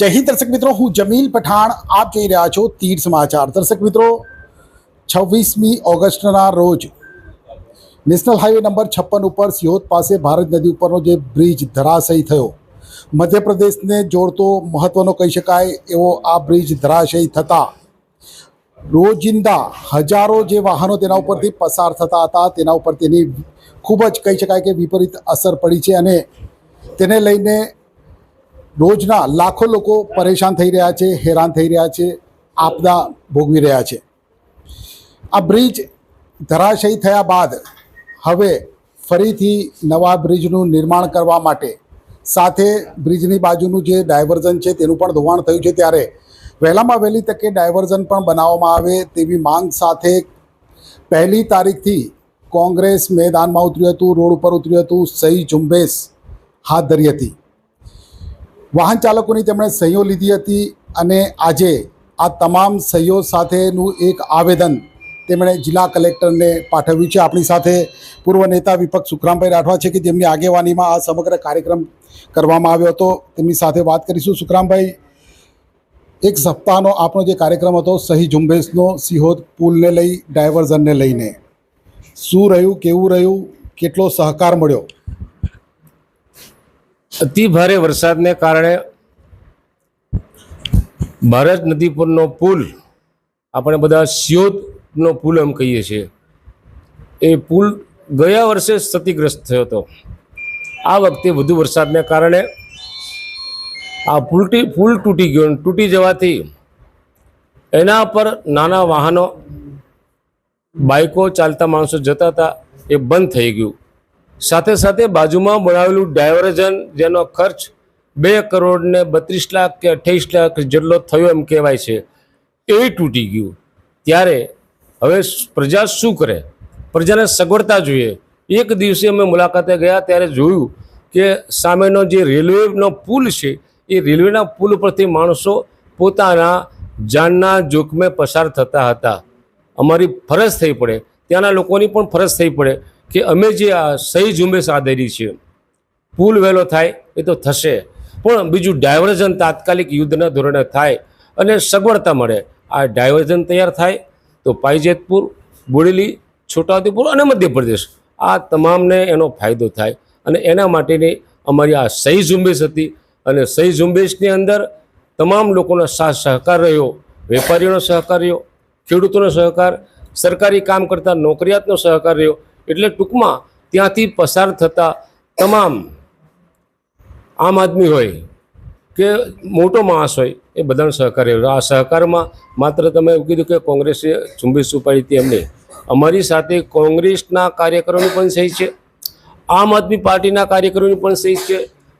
જય હિન્દ, દર્શક મિત્રો. હું જમીલ પઠાણ. આપ જોઈ રહ્યા છો તીર સમાચાર. દર્શક મિત્રો, છવ્વીસમી ઓગસ્ટના રોજ નેશનલ હાઈવે નંબર છપ્પન ઉપર સિહોદ પાસે ભારત નદી ઉપરનો જે બ્રિજ ધરાશયી થયો, મધ્યપ્રદેશને જોડતો મહત્ત્વનો કહી શકાય એવો આ બ્રિજ ધરાશયી થતાં, રોજિંદા હજારો જે વાહનો તેના ઉપરથી પસાર થતા હતા, તેના ઉપર તેની ખૂબ જ કહી શકાય કે વિપરીત અસર પડી છે અને તેને લઈને રોજના લાખો લોકો પરેશાન થઈ રહ્યા છે, હેરાન થઈ રહ્યા છે, આપદા ભોગવી રહ્યા છે. આ બ્રિજ ધરાશયી થયા બાદ હવે ફરીથી નવા બ્રિજનું નિર્માણ કરવા માટે સાથે બ્રિજની બાજુનું જે ડાયવર્ઝન છે તેનું પણ ધોવાણ થયું છે ત્યારે વહેલામાં વહેલી તકે ડાયવર્ઝન પણ બનાવવામાં આવે તેવી માંગ સાથે પહેલી તારીખથી કોંગ્રેસ મેદાનમાં ઉતર્યું હતું, રોડ ઉપર ઉતર્યું હતું સહી ઝુંબેશ હાથ ધરી હતી. વાહન ચાલકોની તેમણે સહીઓ લીધી હતી અને આજે આ તમામ સહીઓ સાથેનું એક આવેદન તેમણે જિલ્લા કલેક્ટરને પાઠવ્યું છે. આપણી સાથે પૂર્વ નેતા વિપક્ષ સુખરામભાઈ રાઠવા છે કે જેમની આગેવાનીમાં આ સમગ્ર કાર્યક્રમ કરવામાં આવ્યો હતો. તેમની સાથે વાત કરીશું. સુખરામભાઈ, એક સપ્તાહનો આપણો જે કાર્યક્રમ હતો, સહી ઝુંબેશનો, સિહોદ પુલને લઈ, ડાયવર્ઝનને લઈને. શું રહ્યું? કેવું રહ્યું? કેટલો સહકાર મળ્યો? અતિ ભારે વરસાદને કારણે ભારત નદી પરનો પુલ, આપણે બધા સિયોદનો પુલ એમ કહીએ છીએ, એ પુલ ગયા વર્ષે ક્ષતિગ્રસ્ત થયો હતો. આ વખતે વધુ વરસાદને કારણે આ પુલટી, પુલ તૂટી ગયો તૂટી જવાથી એના પર નાના વાહનો, બાઇકો ચાલતા માણસો જતા હતા, એ બંધ થઈ ગયું. સાથે સાથે બાજુમાં બનાવેલું ડાયવર્ઝન જેનો ખર્ચ બે કરોડ ને બત્રીસ લાખ કે અઠ્યાવીસ લાખ જેટલો થયો એમ કહેવાય છે એ તૂટી ગયું. ત્યારે હવે પ્રજા શું કરે? પ્રજાને સગવડતા જોઈએ. એક દિવસે અમે મુલાકાતે ગયા ત્યારે જોયું કે સામેનો જે રેલવેનો પુલ છે, એ રેલવેના પુલ ઉપરથી માણસો પોતાના જાનના જોખમે પસાર થતા હતા. અમારી ફરજ થઈ પડે. ત્યાંના લોકોની પણ ફરજ થઈ પડે. કે અમે જે આ સહી ઝુંબેશ આદરી છે પુલ વહેલો થાય એ તો થશે. પણ બીજું ડાયવર્ઝન તાત્કાલિક યુદ્ધના ધોરણે થાય અને સગવડતા મળે. આ ડાયવર્ઝન તૈયાર થાય તો પાઇજેતપુર બોડેલી, છોટાઉદેપુર અને મધ્યપ્રદેશ આ તમામને એનો ફાયદો થાય અને એના માટેની અમારી આ સહી ઝુંબેશ હતી અને સહી ઝુંબેશની અંદર તમામ લોકોનો સાથ સહકાર રહ્યો, વેપારીઓનો સહકાર રહ્યો, ખેડૂતોનો સહકાર, સરકારી કામ કરતા નોકરિયાતનો સહકાર રહ્યો એટલે ટૂંકમાં ત્યાંથી પસાર થતા તમામ આમ આદમી હોય કે મોટો માણસ હોય એ બધાનો સહકાર આ સહકારમાં માત્ર તમે એવું કીધું કે કોંગ્રેસે ઝુંબેશ ઉપાડી હતી એમને. અમારી સાથે કોંગ્રેસના કાર્યકરોની પણ સહી છે. આમ આદમી પાર્ટીના કાર્યકરોની પણ સહી છે.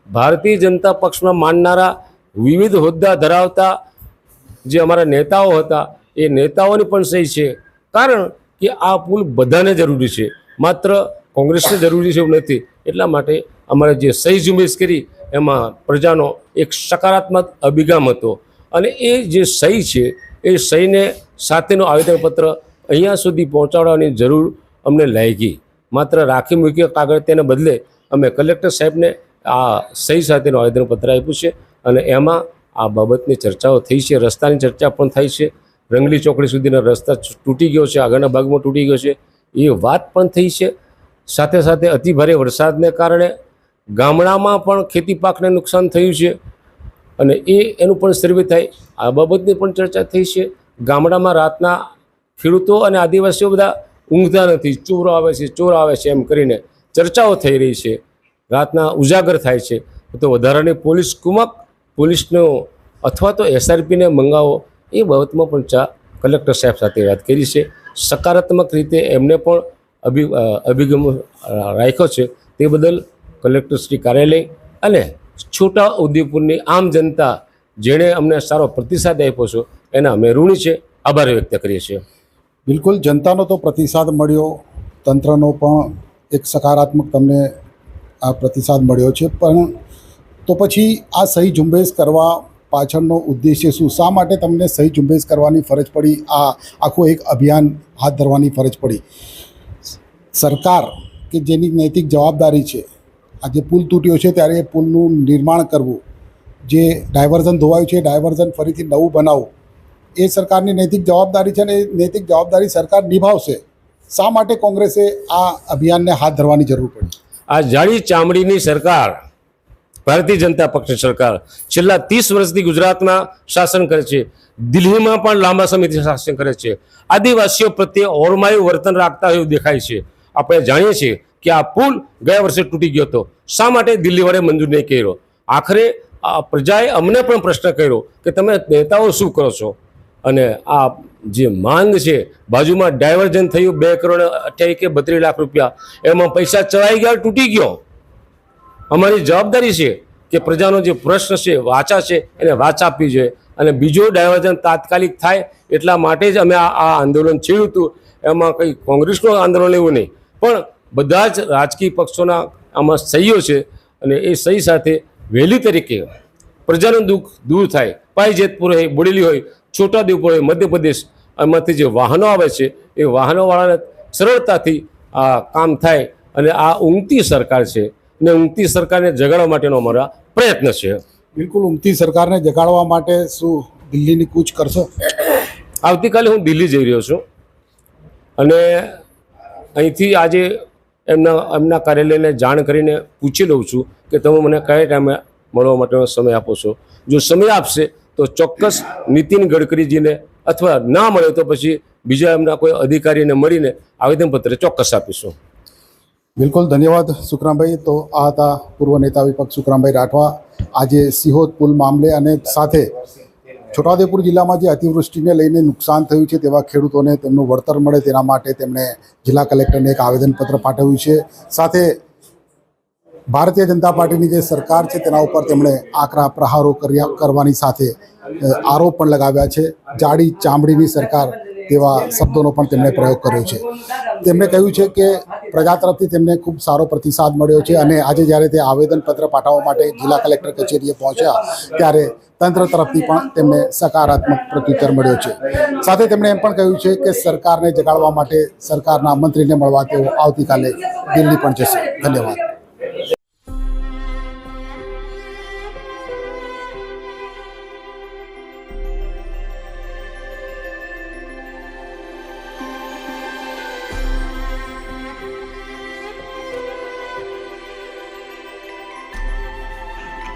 ભારતીય જનતા પક્ષમાં માનનારા વિવિધ હોદ્દા ધરાવતા જે અમારા નેતાઓ હતા, એ નેતાઓની પણ સહી છે. કારણ કે આ પુલ બધાને જરૂરી છે. માત્ર કોંગ્રેસને જરૂરી છે એવું નથી. એટલા માટે અમારે જે સહી ઝુંબેશ કરી, એમાં પ્રજાનો એક સકારાત્મક અભિગમ હતો. અને એ જે સહી છે, એ સહીને સાથેનો આવેદનપત્ર અહીંયા સુધી પહોંચાડવાની જરૂર અમને લાગી. માત્ર રાખી મૂકી કાગળ તેને બદલે અમે કલેક્ટર સાહેબને આ સહી સાથેનું આવેદનપત્ર આપ્યું છે અને એમાં આ બાબતની ચર્ચાઓ થઈ છે, રસ્તાની ચર્ચા પણ થઈ છે. રંગલી ચોકડી સુધીના રસ્તા તૂટી ગયો છે, આગળના ભાગમાં તૂટી ગયો છે. એ વાત પણ થઈ છે. સાથે સાથે અતિભારે વરસાદને કારણે ગામડામાં પણ ખેતી પાકને નુકસાન થયું છે અને એ એનું પણ સર્વે થાય. આ બાબતની પણ ચર્ચા થઈ છે. ગામડામાં રાતના ખેડૂતો અને આદિવાસીઓ બધા ઊંઘતા નથી. ચોર આવે છે, ચોર આવે છે એમ કરીને ચર્ચાઓ થઈ રહી છે. રાતના ઉજાગર થાય છે. તો વધારાની પોલીસ કુમક, પોલીસનો અથવા તો એસઆરપીને મંગાવો. એ બાબતમાં પણ ચા કલેક્ટર સાહેબ સાથે વાત કરી છે. સકારાત્મક રીતે એમને પણ અભિ અભિગમ રાખ્યો છે તે બદલ કલેક્ટરશ્રી કાર્યાલય અને છોટા ઉદેપુરની આમ જનતા જેણે અમને સારો પ્રતિસાદ આપ્યો છે એના અમે ઋણી છે. આભાર વ્યક્ત કરીએ છીએ. બિલકુલ, જનતાનો તો પ્રતિસાદ મળ્યો. તંત્રનો પણ એક સકારાત્મક તમને આ પ્રતિસાદ મળ્યો છે. પણ તો પછી આ સહી ઝુંબેશ કરવા પાછળનો ઉદ્દેશ્ય શું? શા માટે તમને સહી ઝુંબેશ કરવાની ફરજ પડી? આ આખું એક અભિયાન હાથ ધરવાની ફરજ પડી. સરકાર કે જેની નૈતિક જવાબદારી છે આ જે પુલ તૂટ્યો છે ત્યારે એ પુલનું નિર્માણ કરવું. જે ડાયવર્ઝન ધોવાયું છે ડાયવર્ઝન ફરીથી નવું બનાવવું. એ સરકારની નૈતિક જવાબદારી છે અને એ નૈતિક જવાબદારી સરકાર નિભાવશે. શા માટે કોંગ્રેસે આ અભિયાનને હાથ ધરવાની જરૂર પડી? આ જાળી ચામડીની સરકાર ભારતીય જનતા પક્ષની સરકાર છેલ્લા ત્રીસ વર્ષથી ગુજરાતમાં શાસન કરે છે. દિલ્હીમાં પણ લાંબા સમયથી શાસન કરે છે. આદિવાસીઓ પ્રત્યે ઓરમાયું વર્તન રાખતા એવું દેખાય છે. આપણે જાણીએ છીએ કે આ પુલ ગયા વર્ષે તૂટી ગયો હતો. શા માટે દિલ્હીવાળે મંજૂર નહીં કર્યો? આખરે આ પ્રજાએ અમને પણ પ્રશ્ન કર્યો કે તમે નેતાઓ શું કરો છો? અને આ જે માંગ છે, બાજુમાં ડાયવર્જન થયું બે કરોડ અઠ્યાવીસ કે બત્રીસ લાખ રૂપિયા, એમાં પૈસા ચડાઈ ગયા, તૂટી ગયો. અમારી જવાબદારી છે કે પ્રજાનો જે પ્રશ્ન છે, વાચા છે, એને વાચા આપવી જોઈએ. અને બીજો ડાયવર્ઝન તાત્કાલિક થાય એટલા માટે જ અમે આ આંદોલન છેડ્યું હતું. એમાં કંઈ કોંગ્રેસનું આંદોલન એવું નહીં. પણ બધા જ રાજકીય પક્ષોના આમાં સહીઓ છે અને એ સહી સાથે વહેલી તરીકે પ્રજાનું દુઃખ દૂર થાય. પાઈ જેતપુર હોય, બોડેલી હોય છોટાદેવપુર હોય, મધ્યપ્રદેશ એમાંથી જે વાહનો આવે છે, એ વાહનોવાળાને સરળતાથી આ કામ થાય. અને આ ઊંઘતી સરકાર છે. ને ઉમતી સરકારને જગાડવા માટેનો અમારા પ્રયત્ન છે. બિલકુલ ઉમતી સરકારને જગાડવા માટે શું દિલ્હીની કૂચ કરશો? આવતીકાલે હું દિલ્હી જઈ રહ્યો છું. અને અહીંથી આજે એમના એમના કાર્યાલયને જાણ કરીને પૂછી લઉં છું કે તમે મને કયા ટાઈમે મળવા માટેનો સમય આપો છો. જો સમય આપશે તો ચોક્કસ નીતિન ગડકરીજીને અથવા ના મળે તો પછી બીજા એમના કોઈ અધિકારીને મળીને આવેદનપત્ર ચોક્કસ આપીશું. બિલકુલ, ધન્યવાદ સુખરામભાઈ. તો આ હતા પૂર્વ નેતા વિપક્ષ સુખરામભાઈ રાઠવા. આજે સિહોદ પુલ મામલે અને સાથે છોટાઉદેપુર જિલ્લામાં જે અતિવૃષ્ટિને લઈને નુકસાન થયું છે તેવા ખેડૂતોને તેમનું વળતર મળે તેના માટે તેમણે જિલ્લા કલેક્ટરને એક આવેદનપત્ર પાઠવ્યું છે. સાથે ભારતીય જનતા પાર્ટીની જે સરકાર છે તેના ઉપર તેમણે આકરા પ્રહારો કર્યા કરવાની સાથે આરોપ પણ લગાવ્યા છે. જાડી ચામડીની સરકાર તેવા શબ્દોનો પણ તેમણે પ્રયોગ કર્યો છે. તેમણે કહ્યું છે કે પ્રજા તરફથી તેમને ખૂબ સારો પ્રતિસાદ મળ્યો છે અને આજે જ્યારે તે આવેદનપત્ર પાઠવવા માટે જિલ્લા કલેક્ટર કચેરીએ પહોંચ્યા ત્યારે તંત્ર તરફથી પણ તેમને સકારાત્મક પ્રત્યુત્તર મળ્યો છે. સાથે તેમણે એમ પણ કહ્યું છે કે સરકારને જગાડવા માટે સરકારના મંત્રીને મળવા તેઓ આવતીકાલે દિલ્હી પણ જશે. ધન્યવાદ.